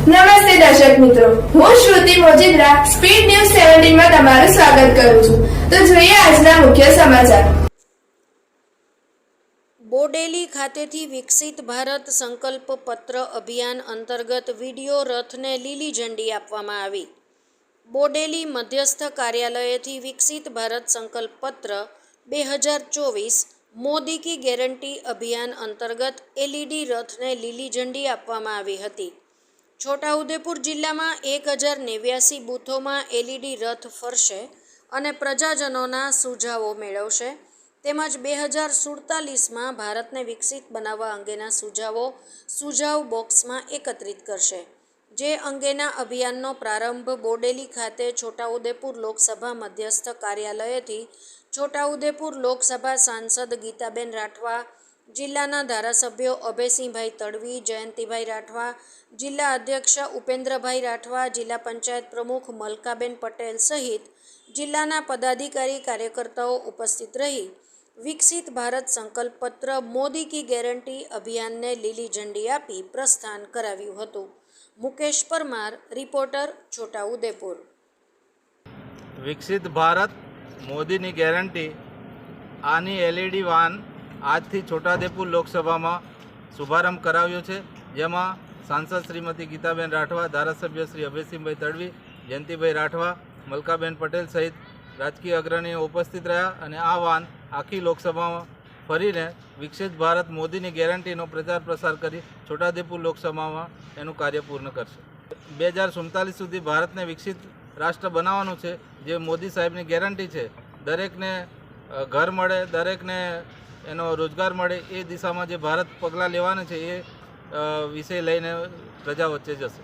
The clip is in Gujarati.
નમસ્તે દર્શક મિત્રો. હું શ્રુતિ મોજીદ્રા, સ્પીડ ન્યૂઝ સેવન્ટીનમાં તમારું સ્વાગત કરું છું. તો જોઈએ આજના મુખ્ય સમાચાર. બોડેલી ખાતેથી વિકસિત ભારત સંકલ્પ પત્ર અભિયાન અંતર્ગત વીડિયો રથને લીલી ઝંડી આપવામાં આવી. બોડેલી મધ્યસ્થ કાર્યાલયેથી વિકસિત ભારત સંકલ્પ પત્ર બે હજાર ચોવીસ મોદી કી ગેરંટી અભિયાન અંતર્ગત એલઈડી રથને લીલી ઝંડી આપવામાં આવી હતી. છોટાઉદેપુર જિલ્લામાં એક હજાર નેવ્યાસી બૂથોમાં એલઈડી રથ ફરશે અને પ્રજાજનોના સુઝાવો મેળવશે. તેમજ બે હજાર સુડતાલીસમાં ભારતને વિકસિત બનાવવા અંગેના સુઝાવો સુઝાવ બોક્સમાં એકત્રિત કરશે. જે અંગેના અભિયાનનો પ્રારંભ બોડેલી ખાતે છોટાઉદેપુર લોકસભા મધ્યસ્થ કાર્યાલયેથી છોટાઉદેપુર લોકસભા સાંસદ ગીતાબેન રાઠવા જિલ્લાના ધારાસભ્યો અભયસિંહભાઈ તડવી, જયંતિભાઈ રાઠવા, જિલ્લા અધ્યક્ષ ઉપેન્દ્રભાઈ રાઠવા, જિલ્લા પંચાયત પ્રમુખ મલકાબેન પટેલ સહિત જિલ્લાના પદાધિકારી કાર્યકર્તાઓ ઉપસ્થિત રહી. વિકસિત ભારત સંકલ્પ પત્ર મોદી કી ગેરંટી અભિયાનને લીલી ઝંડી આપી પ્રસ્થાન કરાવ્યું હતું. મુકેશ પરમાર, રિપોર્ટર, છોટાઉદેપુર. વિકસિત ભારત મોદીની ગેરંટી, આની એલઈડી વાન આજથી છોટાદેપુર લોકસભામાં શુભારંભ કરાવ્યો છે. જેમાં સાંસદ શ્રીમતી ગીતાબેન રાઠવા, ધારાસભ્ય શ્રી અભયસિંહભાઈ તડવી, જયંતિભાઈ રાઠવા, મલકાબેન પટેલ સહિત રાજકીય અગ્રણીઓ ઉપસ્થિત રહ્યા અને આ વાન આખી લોકસભામાં ફરીને વિકસિત ભારત મોદીની ગેરંટીનો પ્રચાર પ્રસાર કરી છોટાદેપુર લોકસભામાં એનું કાર્ય પૂર્ણ કરશે. બે હજાર સુડતાલીસ સુધી ભારતને વિકસિત રાષ્ટ્ર બનાવવાનું છે, જે મોદી સાહેબની ગેરંટી છે. દરેકને ઘર મળે, દરેકને એનો રોજગાર મળે એ દિશામાં જે ભારત પગલાં લેવાના છે એ વિષય લઈને પ્રજા વચ્ચે જશે.